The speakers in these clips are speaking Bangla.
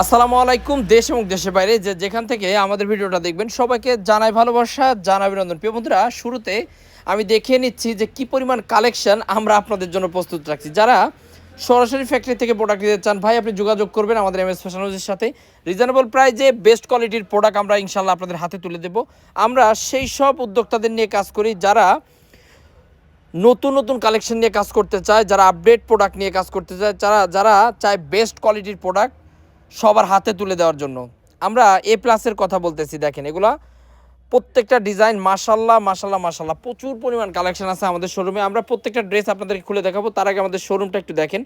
আসসালামু আলাইকুম, দেশ এবং দেশের বাইরে যে যেখান থেকে আমাদের ভিডিওটা দেখবেন, সবাইকে জানাই ভালোবাসা, জানাই অভিনন্দন। প্রিয় বন্ধুরা, শুরুতে আমি দেখিয়ে নিচ্ছি যে কি পরিমাণ কালেকশন আমরা আপনাদের জন্য প্রস্তুত রাখছি। যারা সরাসরি ফ্যাক্টরি থেকে প্রোডাক্ট নিতে চান, ভাই, আপনি যোগাযোগ করবেন আমাদের এম এস ফ্যাশন হাউসের সাথে। রিজনেবল প্রাইজে বেস্ট কোয়ালিটির প্রোডাক্ট আমরা ইনশাল্লাহ আপনাদের হাতে তুলে দেব। আমরা সেই সব উদ্যোক্তাদের নিয়ে কাজ করি, যারা নতুন নতুন কালেকশন নিয়ে কাজ করতে চায়, যারা আপডেট প্রোডাক্ট নিয়ে কাজ করতে চায়, যারা যারা চায় বেস্ট কোয়ালিটির প্রোডাক্ট সবার হাতে তুলে দেওয়ার জন্য। আমরা এ প্লাসের কথা বলতেছি, দেখেন এগুলা প্রত্যেকটা ডিজাইন মাশাল্লাহ মাশাল্লাহ মাশাল্লাহ, প্রচুর পরিমাণ কালেকশন আছে আমাদের শোরুমে আমরা প্রত্যেকটা ড্রেস আপনাদেরকে খুলে দেখাবো, তার আগে আমাদের শোরুমটা একটু দেখেন।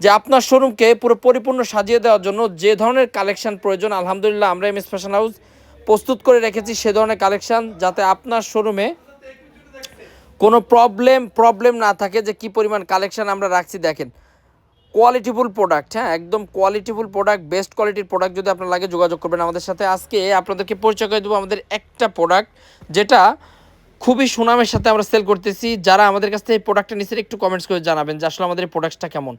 যে আপনার শোরুমকে পুরো পরিপূর্ণ সাজিয়ে দেওয়ার জন্য যে ধরনের কালেকশন প্রয়োজন, আলহামদুলিল্লাহ আমরা এম এস ফ্যাশন হাউস প্রস্তুত করে রেখেছি সে ধরনের কালেকশন যাতে আপনার শোরুমে কোনো প্রবলেম প্রবলেম না থাকে যে কি পরিমাণ কালেকশন আমরা রাখছি, দেখেন। কোয়ালিটিফুল প্রোডাক্ট হ্যাঁ? একদম কোয়ালিটিফুল প্রোডাক্ট বেস্ট কোয়ালিটির প্রোডাক্ট যদি আপনার লাগে যোগাযোগ করবেন আমাদের সাথে। আজকে আপনাদেরকে পরিচয় করে দেবো আমাদের একটা প্রোডাক্ট যেটা খুবই সুনামের সাথে আমরা সেল করতেছি। যারা আমাদের কাছ থেকে প্রোডাক্টটা নিচে একটু কমেন্টস করে জানাবেন যে আসলে আমাদের প্রোডাক্টটা কেমন।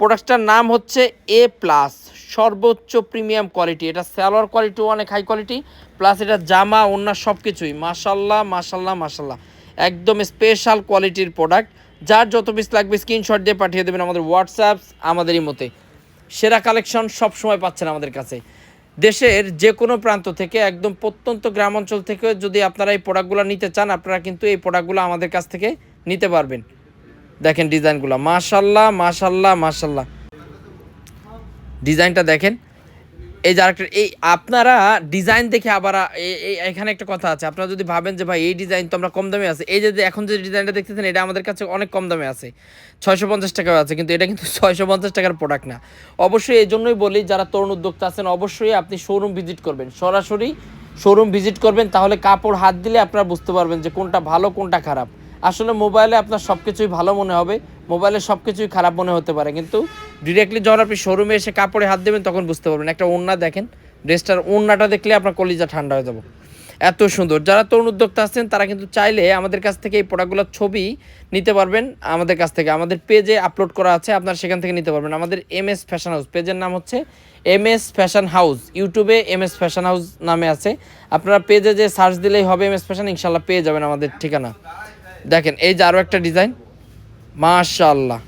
প্রোডাক্টটার নাম হচ্ছে এ প্লাস সর্বোচ্চ প্রিমিয়াম কোয়ালিটি এটা স্যালোয়ার কোয়ালিটিও অনেক হাই কোয়ালিটি প্লাস এটা জামা অন্য সব কিছুই মাসাল্লাহ মাসাল্লাহ মাসাল্লাহ একদম স্পেশাল কোয়ালিটির প্রোডাক্ট যার যত পিস লাগবে স্ক্রিনশট দিয়ে পাঠিয়ে দেবেন আমাদের হোয়াটসঅ্যাপ আমাদেরই মতে সেরা কালেকশন সব সময় পাচ্ছেন আমাদের কাছে। দেশের যে কোনো প্রান্ত থেকে, একদম প্রত্যন্ত গ্রাম অঞ্চল থেকে যদি আপনারা এই প্রোডাক্টগুলো নিতে চান, আপনারা কিন্তু এই প্রোডাক্টগুলো আমাদের কাছ থেকে নিতে পারবেন। দেখেন ডিজাইনগুলো মাশাল্লাহ মাশাল্লাহ মাশাল্লাহ। ডিজাইনটা দেখেন। এই যে আরেকটা, এই আপনারা ডিজাইন দেখে আবার এখানে একটা কথা আছে। আপনারা যদি ভাবেন যে, ভাই, এই ডিজাইন তো আমরা কম দামে আছে। এই যে এখন যে ডিজাইনটা দেখতেছেন, এটা আমাদের কাছে অনেক কম দামে আছে। ছয়শো পঞ্চাশ টাকাও আছে, কিন্তু এটা কিন্তু ছয়শো পঞ্চাশ টাকার প্রোডাক্ট না। অবশ্যই এই জন্যই বলি, যারা তরুণ উদ্যোক্তা আছেন, অবশ্যই আপনি শোরুম ভিজিট করবেন। সরাসরি শোরুম ভিজিট করবেন, তাহলে কাপড় হাত দিলে আপনারা বুঝতে পারবেন যে কোনটা ভালো, কোনটা খারাপ। আসলে মোবাইলে আপনার সব কিছুই ভালো মনে হবে, মোবাইলে সব কিছুই খারাপ মনে হতে পারে, কিন্তু ডিরেক্টলি যখন আপনি শোরুমে এসে কাপড়ে হাত দেবেন, তখন বুঝতে পারবেন। একটা ওড়না দেখেন ড্রেসটার ওড়নাটা দেখলে আপনার কলিজা ঠান্ডা হয়ে যাবে। এত সুন্দর। যারা তরুণ উদ্যোক্তা আছেন, তারা কিন্তু চাইলে আমাদের কাছ থেকে এই প্রোডাক্টগুলোর ছবি নিতে পারবেন আমাদের কাছ থেকে। আমাদের পেজে আপলোড করা আছে, আপনারা সেখান থেকে নিতে পারবেন। আমাদের এম এস ফ্যাশন হাউস পেজের নাম হচ্ছে এম এস ফ্যাশন হাউস ইউটিউবে এম এস ফ্যাশন হাউস নামে আছে। আপনারা পেজে যে সার্চ দিলেই হবে এম এস ফ্যাশন ইনশাল্লাহ পেয়ে যাবেন আমাদের ঠিকানা। দেখেন, এই যে আরও একটা ডিজাইন। মাশাল্লাহ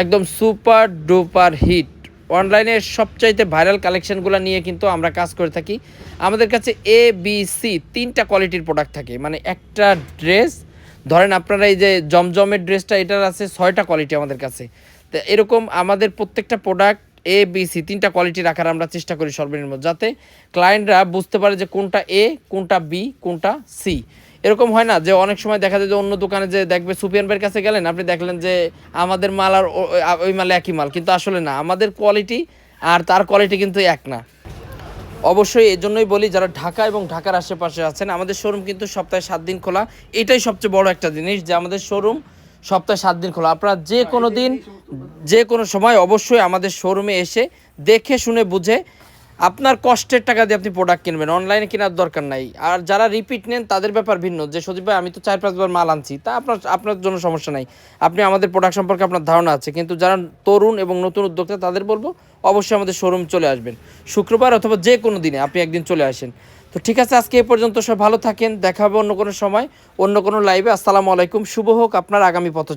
একদম সুপার ডুপার হিট। অনলাইনে সবচাইতে ভাইরাল কালেকশনগুলো নিয়ে কিন্তু আমরা কাজ করে থাকি। আমাদের কাছে এ বি সি তিনটা কোয়ালিটির প্রোডাক্ট থাকে। মানে একটা ড্রেস, ধরেন আপনারা এই যে জমজমের ড্রেসটা, এটার আছে ছয়টা কোয়ালিটি আমাদের কাছে। তো এরকম আমাদের প্রত্যেকটা প্রোডাক্ট এ বি সি তিনটা কোয়ালিটি রাখার আমরা চেষ্টা করি সর্বনিম্ন, যাতে ক্লায়েন্টরা বুঝতে পারে যে কোনটা এ কোনটা বি কোনটা সি এরকম হয় না যে অনেক সময় দেখা যায় যে অন্য দোকানে যে দেখবে সুপিয়ান ভাইয়ের কাছে গেলেন, আপনি দেখলেন যে আমাদের মাল আর ওই মাল একই মাল। কিন্তু আসলে না, আমাদের কোয়ালিটি আর তার কোয়ালিটি কিন্তু এক না। অবশ্যই এই জন্যই বলি, যারা ঢাকা এবং ঢাকার আশেপাশে আছেন, আমাদের শোরুম কিন্তু সপ্তাহে সাত দিন খোলা। এটাই সবচেয়ে বড় একটা জিনিস যে আমাদের শোরুম সপ্তাহে সাত দিন খোলা। আপনারা যে কোনো দিন, যে কোনো সময় অবশ্যই আমাদের শোরুমে এসে দেখে, শুনে, বুঝে আপনার কষ্টের টাকা দিয়ে আপনি প্রোডাক্ট কিনবেন অনলাইনে কেনার দরকার নাই। আর যারা রিপিট নেন, তাদের ব্যাপার ভিন্ন। যে সজীব ভাই, আমি তো চার পাঁচবার মাল আনছি, তা আপনার আপনার জন্য সমস্যা নাই। আপনি আমাদের প্রোডাক্ট সম্পর্কে আপনার ধারণা আছে। কিন্তু যারা তরুণ এবং নতুন উদ্যোক্তা, তাদের বলব, অবশ্যই আমাদের শোরুম চলে আসবেন। শুক্রবার অথবা যে কোনো দিনে আপনি একদিন চলে আসেন। তো ঠিক আছে, আজকে এ পর্যন্ত সব ভালো থাকেন। দেখা হবে অন্য কোনো সময়, অন্য কোনো লাইভে আসসালামু আলাইকুম। শুভ হোক আপনার আগামী পথ